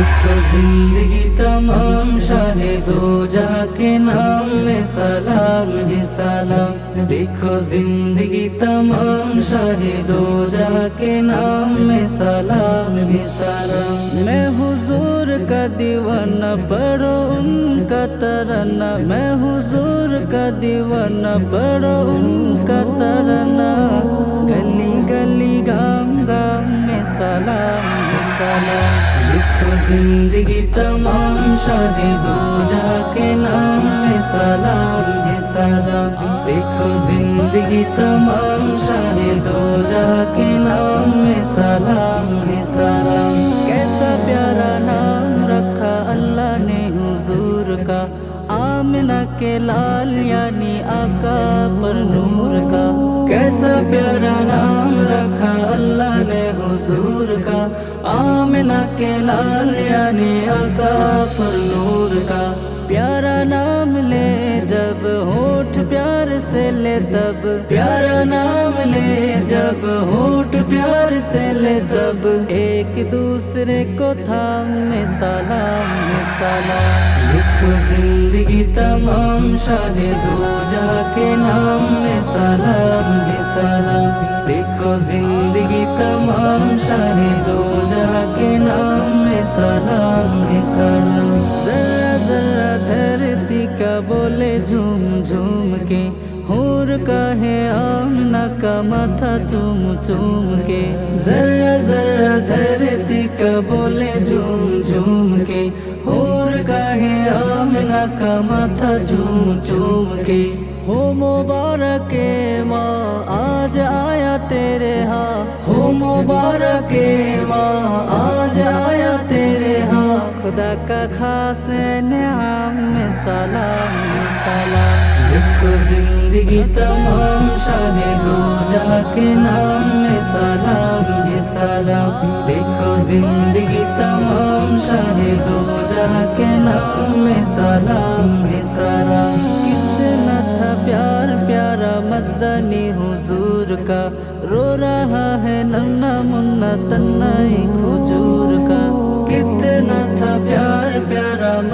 لکھو زندگی تمام شاہ دو جا کے نام میں سلام ہے، سلام۔ لکھو زندگی تمام شاہ دو جا کے نام میں سلام ہے، سلام۔ میں حضور کا دیوانہ پڑھو، ان کا ترانہ۔ میں حضور کا دیوانہ پڑھو، ان کا ترانہ۔ زندگی تمام شادی دو جا کے نام ہے سلام ہے سلام۔ دیکھو زندگی تمام شادی دو جا کے نام ہے سلام ہے سلام۔ کیسا پیارا نام رکھا اللہ نے حضور کا۔ آمنہ کے لال یعنی آقا پر نور کا۔ کیسا پیارا نام رکھا آمنہ کے لال یعنی آقا پر نور کا۔ پیارا نام لے، جب ہوٹ پیار سے لے تب۔ پیارا نام لے، جب ہوٹ پیار سے لے تب۔ ایک دوسرے کو تھام، سلام سلام۔ لکھو زندگی تمام شاہ دو جا کے نام میں سلام سلام۔ لکھو زندگی تمام شاہ سلام ہی سلام۔ ذرا دھرتی کا بولے جھوم جھوم کے۔ ہور کا ہے آمنا کا ماتھا چوم چوم کے۔ ذرا ذرا دھرتی کا بولے جھوم جھوم کے۔ ہور کا ہے آمنا کا ماتھا چوم چوم کے۔ ہو مبارک ماں، آج آیا تیرے ہاں۔ ہو مبارک ماں، آج خدا کا خاص نعام میں سلام سلام۔ لکھو زندگی تمام شاہ دو جا کے نام میں سلام سلام۔ لکھو زندگی تمام شاہ دو جا کے نام میں سلام سلام۔ کتنا تھا پیار، پیارا مدنی حضور کا۔ رو رہا ہے ننا منا تنائی کھجور کا۔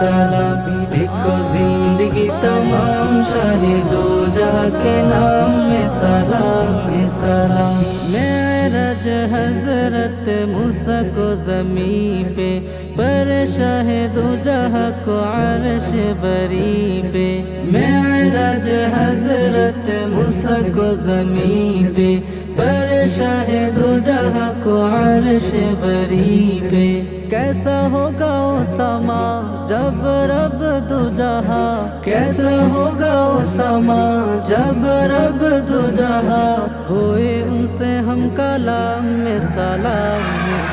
سلامی لکھو زندگی تمام شاہ دو جا کے نام میں سلام میں سلام۔ میرج حضرت موسیٰ کو زمین پہ، پر شاہ دو جا کو عرش بری پہ۔ میرج حضرت موسیٰ کو زمین پہ پر شاہ دو جہاں کو عرش بری پہ۔ کیسا ہوگا او سما جب رب دو جہاں۔ کیسا ہوگا او سما جب رب دو جہاں۔ ہوئے ان سے ہم کلام میں سلام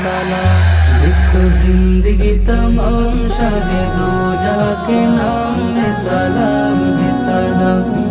سلام۔ لکھو زندگی تمام شاہ دو جہاں کے نام میں سلام سلام۔